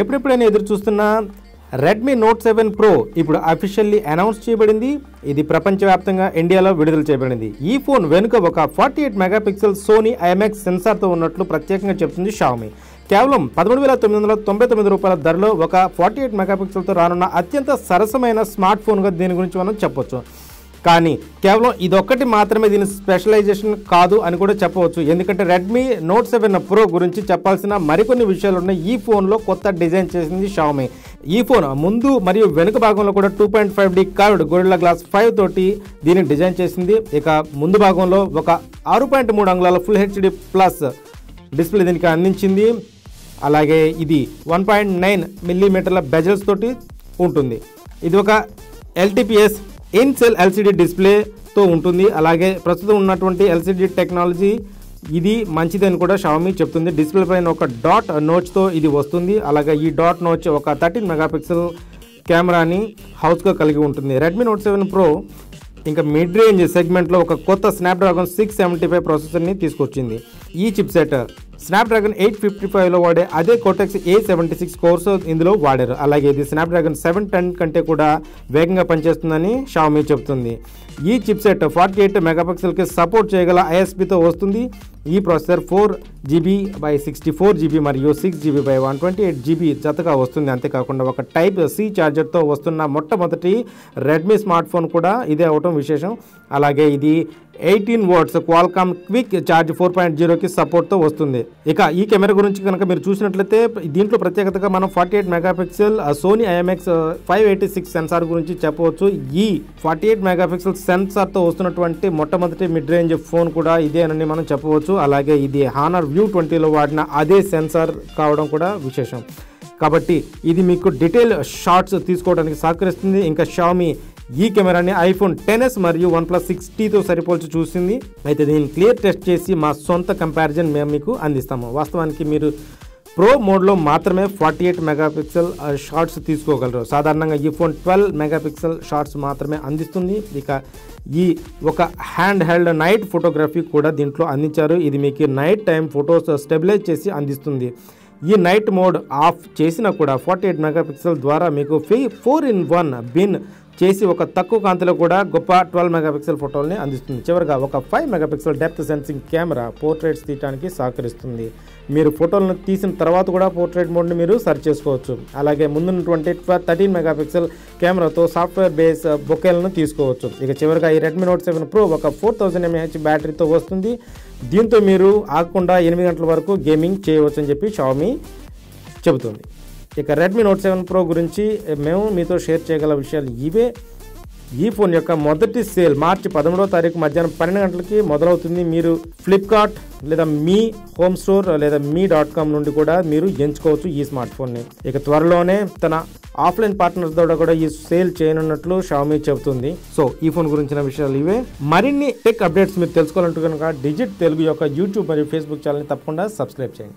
ఎప్పుడెప్పుడైనా ఎదురు చూస్తున్న Redmi note seven pro ఇప్పుడు అఫీషియల్లీ అనౌన్స్ చేయబడింది. ఇది ప్రపంచవ్యాప్తంగా ఇండియాలో విడుదల చేయబడింది. ఈ ఫోన్ వెనుక ఒక forty eight megapixel Sony IMX సెన్సార్తో ఉన్నట్లు ప్రత్యేకంగా చెప్తుంది షామి కేవలం పదమూడు వేల తొమ్మిది వందల తొంభై తొమ్మిది రూపాయల ధరలో ఒక ఫార్టీ ఎయిట్ మెగాపిక్సెల్తో రానున్న అత్యంత సరసమైన స్మార్ట్ ఫోన్గా దీని గురించి మనం చెప్పొచ్చు. కానీ కేవలం ఇదొక్కటి మాత్రమే దీని స్పెషలైజేషన్ కాదు అని కూడా చెప్పవచ్చు. ఎందుకంటే రెడ్మీ నోట్ సెవెన్ ప్రో గురించి చెప్పాల్సిన మరికొన్ని విషయాలు ఉన్నాయి. ఈ ఫోన్లో కొత్త డిజైన్ చేసింది షామీ ఈ ఫోన్ ముందు మరియు వెనుక భాగంలో కూడా two point five D curved Gorilla glass five తోటి దీన్ని డిజైన్ చేసింది. ఇక ముందు భాగంలో ఒక ఆరు పాయింట్ మూడు అంగుళాల ఫుల్ హెచ్డి ప్లస్ డిస్ప్లే దీనికి అందించింది. అలాగే ఇది వన్ పాయింట్ నైన్ మిల్లీమీటర్ల బెజల్స్ తోటి ఉంటుంది. ఇది ఒక ఎల్టీపీఎస్ ఇన్ సెల్ ఎల్సిడి డిస్ప్లేతో ఉంటుంది. అలాగే ప్రస్తుతం ఉన్నటువంటి ఎల్సిడి టెక్నాలజీ ఇది మంచిది అని కూడా షావమి చెప్తుంది. డిస్ప్లే పైన ఒక డాట్ నోచ్తో ఇది వస్తుంది. అలాగే ఈ డాట్ నోచ్ ఒక థర్టీన్ మెగాపిక్సెల్ కెమెరాని హౌస్గా కలిగి ఉంటుంది. రెడ్మీ నోట్ సెవెన్ ప్రో ఇంకా మిడ్ రేంజ్ సెగ్మెంట్లో ఒక కొత్త స్నాప్డ్రాగన్ సిక్స్ సెవెంటీ ఫైవ్ ప్రాసెసర్ని తీసుకొచ్చింది. ఈ చిప్సెట్ స్నాప్డ్రాగన్ ఎయిట్ ఫిఫ్టీ ఫైవ్లో వాడే అదే Cortex A seventy six cores ఇందులో వాడారు. అలాగే ఇది స్నాప్డ్రాగన్ సెవెన్ టెన్ కంటే కూడా వేగంగా పనిచేస్తుందని షామీ చెబుతుంది ఈ చిప్సెట్ ఫార్టీ ఎయిట్ మెగాపిక్సెల్కి సపోర్ట్ చేయగల ఐఎస్పితో వస్తుంది. ఈ processor four GB by sixty four GB మరియు six GB by one twenty eight GB జతగా వస్తుంది. అంతేకాకుండా ఒక టైప్ సి ఛార్జర్తో వస్తున్న మొట్టమొదటి రెడ్మీ స్మార్ట్ ఫోన్ కూడా ఇదే అవటం విశేషం. అలాగే ఇది eighteen watts Qualcomm quick charge four point జీరోకి సపోర్ట్తో వస్తుంది. ఇక ఈ కెమెరా గురించి కనుక మీరు చూసినట్లయితే దీంట్లో ప్రత్యేకతగా మనం forty eight megapixel Sony IMX five eighty six sensor గురించి చెప్పవచ్చు. ఈ ఫార్టీ ఎయిట్ మెగాపిక్సెల్ సెన్సార్తో వస్తున్నటువంటి మొట్టమొదటి మిడ్ రేంజ్ ఫోన్ కూడా ఇదేనని మనం చెప్పవచ్చు. అలాగే ఇది హానర్ వ్యూ ట్వంటీలో వాడిన అదే సెన్సార్ కావడం కూడా విశేషం. కాబట్టి ఇది మీకు డీటెయిల్ షార్ట్స్ తీసుకోవడానికి సహకరిస్తుంది. ఇంకా షామీ ఈ కెమెరాని ఐఫోన్ టెన్ ఎస్ మరియు వన్ ప్లస్ సిక్స్టీతో సరిపోల్చి చూసింది. అయితే దీన్ని క్లియర్ టెస్ట్ చేసి మా సొంత కంపారిజన్ మేము మీకు అందిస్తాము. వాస్తవానికి మీరు ప్రో మోడ్లో మాత్రమే ఫార్టీ ఎయిట్ మెగాపిక్సెల్ షార్ట్స్ తీసుకోగలరు. సాధారణంగా ఈ ఫోన్ ట్వెల్వ్ మెగాపిక్సెల్ షార్ట్స్ మాత్రమే అందిస్తుంది. ఇక ఈ ఒక హ్యాండ్ హెల్డ్ నైట్ ఫోటోగ్రఫీ కూడా దీంట్లో అందించారు. ఇది మీకు నైట్ టైం ఫొటోస్ స్టెబిలైజ్ చేసి అందిస్తుంది. ఈ నైట్ మోడ్ ఆఫ్ చేసినా కూడా ఫార్టీ ఎయిట్ మెగాపిక్సెల్ ద్వారా మీకు ఫీ ఫోర్ ఇన్ వన్ బిన్ చేసి ఒక తక్కువ కాంతిలో కూడా గొప్ప ట్వెల్వ్ మెగాపిక్సెల్ ఫోటోల్ని అందిస్తుంది. చివరిగా ఒక five megapixel depth sensing camera portraits తీయడానికి సహకరిస్తుంది. మీరు ఫోటోలను తీసిన తర్వాత కూడా పోర్ట్రేట్ మోడ్ని మీరు సెర్చ్ చేసుకోవచ్చు. అలాగే ముందున్నటువంటి థర్టీన్ మెగాపిక్సెల్ కెమెరాతో సాఫ్ట్వేర్ బేస్ బొకేలను తీసుకోవచ్చు. ఇక చివరిగా ఈ రెడ్మీ నోట్ సెవెన్ ప్రో ఒక ఫోర్ థౌజండ్ ఎంఏహెచ్ బ్యాటరీతో వస్తుంది. దీంతో మీరు ఆగకుండా ఎనిమిది గంటల వరకు గేమింగ్ చేయవచ్చు అని చెప్పి షామీ చెబుతుంది. ఇక రెడ్మీ నోట్ సెవెన్ ప్రో గురించి మేము మీతో షేర్ చేయగల విషయాలు ఇవే. ఈ ఫోన్ యొక్క మొదటి సేల్ మార్చి పదమూడవ తారీఖు మధ్యాహ్నం పన్నెండు గంటలకి మొదలవుతుంది. మీరు ఫ్లిప్కార్ట్ లేదా మీ హోమ్ స్టోర్ లేదా మీ డాట్ కామ్ నుండి కూడా మీరు ఎంచుకోవచ్చు ఈ స్మార్ట్ ఫోన్ని ఇక త్వరలోనే తన ఆఫ్లైన్ పార్ట్నర్స్ ద్వారా కూడా ఈ సేల్ చేయనున్నట్లు షామీ చెబుతుంది. సో ఈ ఫోన్ గురించిన విషయాలు ఇవే. మరిన్ని టెక్ అప్డేట్స్ మీరు తెలుసుకోవాలంటే కనుక డిజిట్ తెలుగు యొక్క యూట్యూబ్ మరియు ఫేస్బుక్ ఛానల్ని తప్పకుండా సబ్స్క్రైబ్ చేయండి.